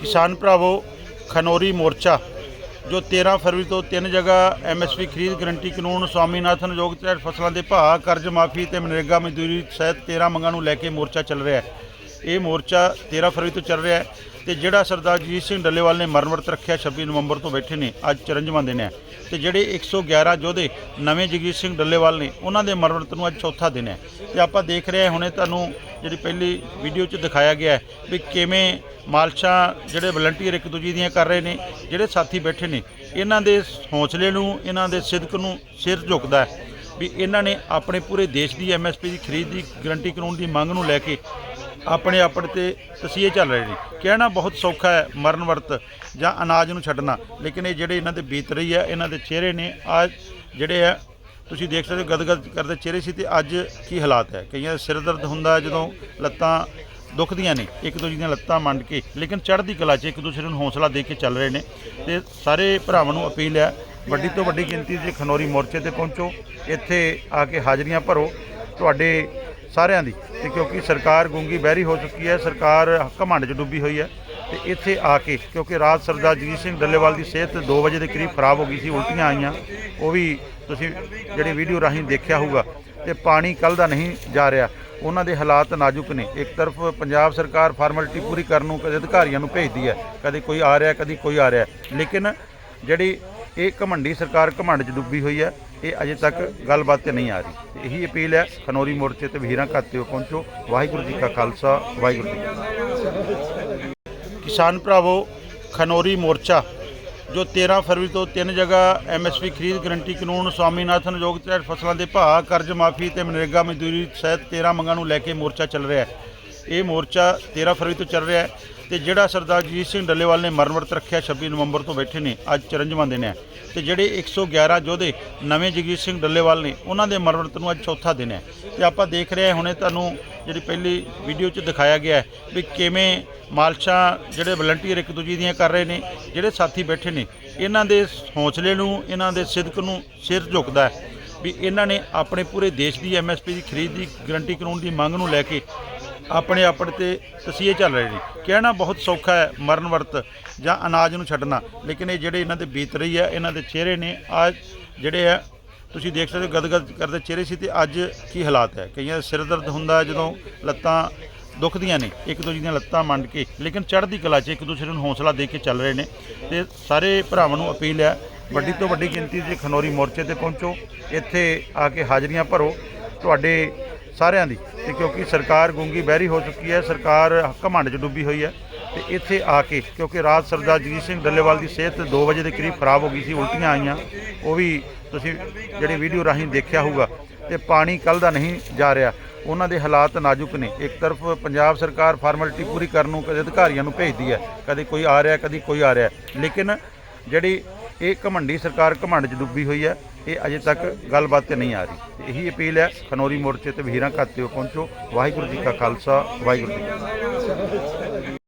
ਕਿਸਾਨ ਭਰਾਵੋ, ਖਨੌਰੀ ਮੋਰਚਾ, ਜੋ 13 ਫਰਵਰੀ ਤੋਂ ਤਿੰਨ ਜਗ੍ਹਾ ਐਮਐਸਪੀ ਖਰੀਦ ਗਰੰਟੀ ਕਾਨੂੰਨ, ਸਵਾਮੀਨਾਥਨ ਯੋਗ ਤਹਿਤ ਫਸਲਾਂ ਦੇ ਭਾਅ, ਕਰਜ਼ ਮਾਫੀ ਤੇ ਮਨਰੇਗਾ ਮਜ਼ਦੂਰੀ ਸਹਿਤ 13 ਮੰਗਾਂ ਨੂੰ ਲੈ ਕੇ ਮੋਰਚਾ ਚੱਲ ਰਿਹਾ ਹੈ। ਇਹ ਮੋਰਚਾ 13 ਫਰਵਰੀ ਤੋਂ ਚੱਲ ਰਿਹਾ ਹੈ। ਤੇ ਜਿਹੜਾ ਸਰਦਾਰ ਜੀਤ ਸਿੰਘ ਡੱਲੇਵਾਲ ਨੇ ਮਰਨ ਰੱਖਿਆ 26 ਨਵੰਬਰ ਤੋਂ ਬੈਠੇ ਨੇ, ਅੱਜ ਚਰੰਜਵਾਂ ਦਿਨ ਹੈ। ਤੇ ਜਿਹੜੇ 111 ਯੋਧੇ ਨਵੇਂ ਜਗਜੀਤ ਸਿੰਘ ਡੱਲੇਵਾਲ ਨੇ, ਉਹਨਾਂ ਦੇ ਮਰਨ ਨੂੰ ਅੱਜ ਚੌਥਾ ਦਿਨ ਹੈ। ਤੇ ਆਪਾਂ ਦੇਖ ਰਹੇ ਹਾਂ, ਹੁਣੇ ਤੁਹਾਨੂੰ ਜਿਹੜੀ ਪਹਿਲੀ ਵੀਡੀਓ 'ਚ ਦਿਖਾਇਆ ਗਿਆ ਵੀ ਕਿਵੇਂ ਮਾਲਸ਼ਾਂ ਜਿਹੜੇ ਵਲੰਟੀਅਰ ਇੱਕ ਦੂਜੀ ਦੀਆਂ ਕਰ ਰਹੇ ਨੇ, ਜਿਹੜੇ ਸਾਥੀ ਬੈਠੇ ਨੇ, ਇਹਨਾਂ ਦੇ ਹੌਸਲੇ ਨੂੰ, ਇਹਨਾਂ ਦੇ ਸਿਦਕ ਨੂੰ ਸਿਰ ਝੁਕਦਾ ਹੈ ਵੀ ਇਹਨਾਂ ਨੇ ਆਪਣੇ ਪੂਰੇ ਦੇਸ਼ ਦੀ ਐਮਐਸਪੀ ਦੀ ਖਰੀਦ ਦੀ ਗਰੰਟੀ ਕਾਨੂੰਨ ਦੀ ਮੰਗ ਨੂੰ ਲੈ ਕੇ ਆਪਣੇ ਆਪਣੇ ਤੇ ਤਸੀਹੇ ਚੱਲ ਰਹੇ ਨੇ। ਕਹਿਣਾ ਬਹੁਤ ਸੌਖਾ ਹੈ ਮਰਨ ਵਰਤ ਜਾਂ ਅਨਾਜ ਨੂੰ ਛੱਡਣਾ। ਲੇਕਿਨ ਇਹ ਜਿਹੜੇ ਇਹਨਾਂ ਦੇ ਬੀਤ ਰਹੀ ਹੈ, ਇਹਨਾਂ ਦੇ ਚਿਹਰੇ ਨੇ ਆ ਜਿਹੜੇ ਆ ਤੁਸੀਂ ਦੇਖ ਸਕਦੇ ਹੋ ਗਦਗਦ ਕਰਦੇ ਚਿਹਰੇ ਸੀ ਤੇ ਅੱਜ ਕੀ ਹਾਲਾਤ ਹੈ। ਕਈਆਂ ਦਾ ਸਿਰ ਦਰਦ ਹੁੰਦਾ ਜਦੋਂ ਲੱਤਾਂ ਦੁਖਦੀਆਂ ਨੇ, ਇੱਕ ਦੂਜੇ ਦੀਆਂ ਲੱਤਾਂ ਮੰਡ ਕੇ। ਲੇਕਿਨ ਚੜ੍ਹਦੀ ਕਲਾ 'ਚ ਇੱਕ ਦੂਸਰੇ ਨੂੰ ਹੌਸਲਾ ਦੇ ਕੇ ਚੱਲ ਰਹੇ ਨੇ ਤੇ ਸਾਰੇ ਭਰਾਵਾਂ ਨੂੰ ਅਪੀਲ ਹੈ, ਵੱਡੀ ਤੋਂ ਵੱਡੀ ਗਿਣਤੀ 'ਚ ਖਨੌਰੀ ਮੋਰਚੇ ਤੇ ਪਹੁੰਚੋ, ਇੱਥੇ ਆ ਕੇ ਹਾਜ਼ਰੀਆਂ ਭਰੋ। ਤੁਹਾਡੇ ਸਾਰਿਆਂ ਦੀ ਤੇ ਕਿਉਂਕਿ ਸਰਕਾਰ ਗੂੰਗੀ ਬਹਿਰੀ ਹੋ ਚੁੱਕੀ ਹੈ, ਸਰਕਾਰ ਘਮੰਡ 'ਚ ਡੁੱਬੀ ਹੋਈ ਹੈ ਤੇ ਇੱਥੇ ਆ ਕੇ, ਕਿਉਂਕਿ ਰਾਤ ਸਰਦਾਰ ਜਗਜੀਤ ਸਿੰਘ ਡੱਲੇਵਾਲ ਦੀ ਸਿਹਤ 2 ਵਜੇ ਦੇ ਕਰੀਬ ਖਰਾਬ ਹੋ ਗਈ ਸੀ, ਉਲਟੀਆਂ ਆਈਆਂ, ਉਹ ਵੀ ਤੁਸੀਂ ਜਿਹੜੀ ਵੀਡੀਓ ਰਾਹੀਂ ਦੇਖਿਆ ਹੋਊਗਾ ਤੇ ਪਾਣੀ ਕੱਲ ਦਾ ਨਹੀਂ ਜਾ ਰਿਹਾ। ਉਹਨਾਂ ਦੇ ਹਾਲਾਤ ਨਾਜ਼ੁਕ ਨੇ। ਇੱਕ ਤਰਫ ਪੰਜਾਬ ਸਰਕਾਰ ਫਾਰਮੈਲਿਟੀ ਪੂਰੀ ਕਰਨ ਨੂੰ ਕਦੇ ਅਧਿਕਾਰੀਆਂ ਨੂੰ ਭੇਜਦੀ ਹੈ, ਕਦੇ ਕੋਈ ਆ ਰਿਹਾ, ਕਦੀ ਕੋਈ ਆ ਰਿਹਾ। ਲੇਕਿਨ ਜਿਹੜੀ ਇਹ ਘਮੰਡੀ ਸਰਕਾਰ ਘਮੰਡ 'ਚ ਡੁੱਬੀ ਹੋਈ ਹੈ, ਇਹ ਅਜੇ ਤੱਕ ਗੱਲਬਾਤ ਤੇ ਨਹੀਂ ਆ ਰਹੀ। ਇਹੀ ਅਪੀਲ ਹੈ, ਖਨੌਰੀ ਮੋਰਚੇ ਤੇ ਵੀਰਾਂ ਖਾਤਿਓ ਪਹੁੰਚੋ। ਵਾਹਿਗੁਰੂ ਜੀ ਕਾ ਖਾਲਸਾ, ਵਾਹਿਗੁਰੂ ਜੀ ਕੀ ਕਿਸਾਨ ਭਰਾਵੋ, ਖਨੌਰੀ ਮੋਰਚਾ, ਜੋ 13 ਫਰਵਰੀ ਤੋਂ ਤਿੰਨ ਜਗ੍ਹਾ ਐਮਐਸਪੀ ਖਰੀਦ ਗਰੰਟੀ ਕਾਨੂੰਨ, ਸਵਾਮੀਨਾਥਨ ਯੋਗ ਤਹਿਤ ਫਸਲਾਂ ਦੇ ਭਾਅ, ਕਰਜ਼ ਮਾਫੀ ਤੇ ਮਨਰੇਗਾ ਮਜ਼ਦੂਰੀ ਸਹਿਤ 13 ਮੰਗਾਂ ਨੂੰ ਲੈ ਕੇ ਮੋਰਚਾ ਚੱਲ ਰਿਹਾ ਹੈ। ਇਹ ਮੋਰਚਾ 13 ਫਰਵਰੀ ਤੋਂ ਚੱਲ ਰਿਹਾ ਹੈ। ਤੇ ਜਿਹੜਾ ਸਰਦਾਰ ਜੀਤ ਸਿੰਘ ਡੱਲੇਵਾਲ ਨੇ ਮਰਨ ਰੱਖਿਆ 26 ਨਵੰਬਰ ਤੋਂ ਬੈਠੇ ਨੇ, ਅੱਜ ਚਰੰਜਵਾਂ ਦਿਨ ਹੈ ਤੇ ਜਿਹੜੇ 111 ਯੋਧੇ ਨਵੇਂ ਜਗਜੀਤ ਸਿੰਘ ਡੱਲੇਵਾਲ ਨੇ, ਉਹਨਾਂ ਦੇ ਮਰਨ ਨੂੰ ਅੱਜ ਚੌਥਾ ਦਿਨ ਹੈ। ਤੇ ਆਪਾਂ ਦੇਖ ਰਹੇ ਹਾਂ, ਹੁਣੇ ਤੁਹਾਨੂੰ ਜਿਹੜੀ ਪਹਿਲੀ ਵੀਡੀਓ 'ਚ ਦਿਖਾਇਆ ਗਿਆ ਵੀ ਕਿਵੇਂ ਮਾਲਸ਼ਾਂ ਜਿਹੜੇ ਵਲੰਟੀਅਰ ਇੱਕ ਦੂਜੀ ਦੀਆਂ ਕਰ ਰਹੇ ਨੇ, ਜਿਹੜੇ ਸਾਥੀ ਬੈਠੇ ਨੇ, ਇਹਨਾਂ ਦੇ ਹੌਸਲੇ ਨੂੰ, ਇਹਨਾਂ ਦੇ ਸਿਦਕ ਨੂੰ ਸਿਰ ਝੁਕਦਾ ਹੈ ਵੀ ਇਹਨਾਂ ਨੇ ਆਪਣੇ ਪੂਰੇ ਦੇਸ਼ ਦੀ ਐਮਐਸਪੀ ਦੀ ਖਰੀਦ ਦੀ ਗਰੰਟੀ ਕਾਨੂੰਨ ਦੀ ਮੰਗ ਨੂੰ ਲੈ ਕੇ ਆਪਣੇ ਆਪਣੇ ਤੇ ਤਸੀਹੇ ਚੱਲ ਰਹੇ ਨੇ। ਕਹਿਣਾ ਬਹੁਤ ਸੌਖਾ ਹੈ ਮਰਨ ਵਰਤ ਜਾਂ ਅਨਾਜ ਨੂੰ ਛੱਡਣਾ। ਲੇਕਿਨ ਇਹ ਜਿਹੜੇ ਇਹਨਾਂ ਦੇ ਬੀਤ ਰਹੀ ਹੈ, ਇਹਨਾਂ ਦੇ ਚਿਹਰੇ ਨੇ ਆ ਜਿਹੜੇ ਆ ਤੁਸੀਂ ਦੇਖ ਸਕਦੇ ਹੋ ਗਦਗਦ ਕਰਦੇ ਚਿਹਰੇ ਸੀ ਤੇ ਅੱਜ ਕੀ ਹਾਲਾਤ ਹੈ। ਕਈਆਂ ਦਾ ਸਿਰ ਦਰਦ ਹੁੰਦਾ ਜਦੋਂ ਲੱਤਾਂ ਦੁਖਦੀਆਂ ਨੇ, ਇੱਕ ਦੂਜੇ ਦੀਆਂ ਲੱਤਾਂ ਮੰਡ ਕੇ, ਲੇਕਿਨ ਚੜ੍ਹਦੀ ਕਲਾ 'ਚ ਇੱਕ ਦੂਸਰੇ ਨੂੰ ਹੌਸਲਾ ਦੇ ਕੇ ਚੱਲ ਰਹੇ ਨੇ। ਤੇ ਸਾਰੇ ਭਰਾਵਾਂ ਨੂੰ ਅਪੀਲ ਹੈ, ਵੱਡੀ ਤੋਂ ਵੱਡੀ ਗਿਣਤੀ 'ਚ ਖਨੌਰੀ ਮੋਰਚੇ ਤੇ ਪਹੁੰਚੋ, ਇੱਥੇ ਆ ਕੇ ਹਾਜ਼ਰੀਆਂ ਭਰੋ। ਤੁਹਾਡੇ ਸਾਰਿਆਂ ਦੀ ਤੇ ਕਿਉਂਕਿ ਸਰਕਾਰ ਗੂੰਗੀ ਬਹਿਰੀ ਹੋ ਚੁੱਕੀ ਹੈ, ਸਰਕਾਰ ਘਮੰਡ 'ਚ ਡੁੱਬੀ ਹੋਈ ਹੈ ਤੇ ਇੱਥੇ ਆ ਕੇ, ਕਿਉਂਕਿ ਰਾਤ ਸਰਦਾਰ ਜਗਜੀਤ ਸਿੰਘ ਡੱਲੇਵਾਲ ਦੀ ਸਿਹਤ 2 ਵਜੇ ਦੇ ਕਰੀਬ ਖਰਾਬ ਹੋ ਗਈ ਸੀ, ਉਲਟੀਆਂ ਆਈਆਂ, ਉਹ ਵੀ ਤੁਸੀਂ ਜਿਹੜੀ ਵੀਡੀਓ ਰਾਹੀਂ ਦੇਖਿਆ ਹੋਊਗਾ ਤੇ ਪਾਣੀ ਕੱਲ ਦਾ ਨਹੀਂ ਜਾ ਰਿਹਾ। ਉਹਨਾਂ ਦੇ ਹਾਲਾਤ ਨਾਜ਼ੁਕ ਨੇ। ਇੱਕ ਤਰਫ ਪੰਜਾਬ ਸਰਕਾਰ ਫਾਰਮੈਲਿਟੀ ਪੂਰੀ ਕਰਨ ਨੂੰ ਕਦੇ ਅਧਿਕਾਰੀਆਂ ਨੂੰ ਭੇਜਦੀ ਹੈ, ਕਦੇ ਕੋਈ ਆ ਰਿਹਾ, ਕਦੀ ਕੋਈ ਆ ਰਿਹਾ। ਲੇਕਿਨ ਜਿਹੜੀ ਇਹ ਘਮੰਡੀ ਸਰਕਾਰ ਘਮੰਡ 'ਚ ਡੁੱਬੀ ਹੋਈ ਹੈ ਇਹ ਅਜੇ ਤੱਕ ਗੱਲਬਾਤ ਤੇ ਨਹੀਂ ਆ ਰਹੀ। ਇਹੀ ਅਪੀਲ ਹੈ, ਖਨੌਰੀ ਮੋਰਚੇ ਤੇ ਵੀਰਾਂ ਤੇ ਪਹੁੰਚੋ। ਵਾਹਿਗੁਰੂ ਜੀ ਕਾ ਖਾਲਸਾ, ਵਾਹਿਗੁਰੂ ਜੀ ਕੀ ਫਤਿਹ।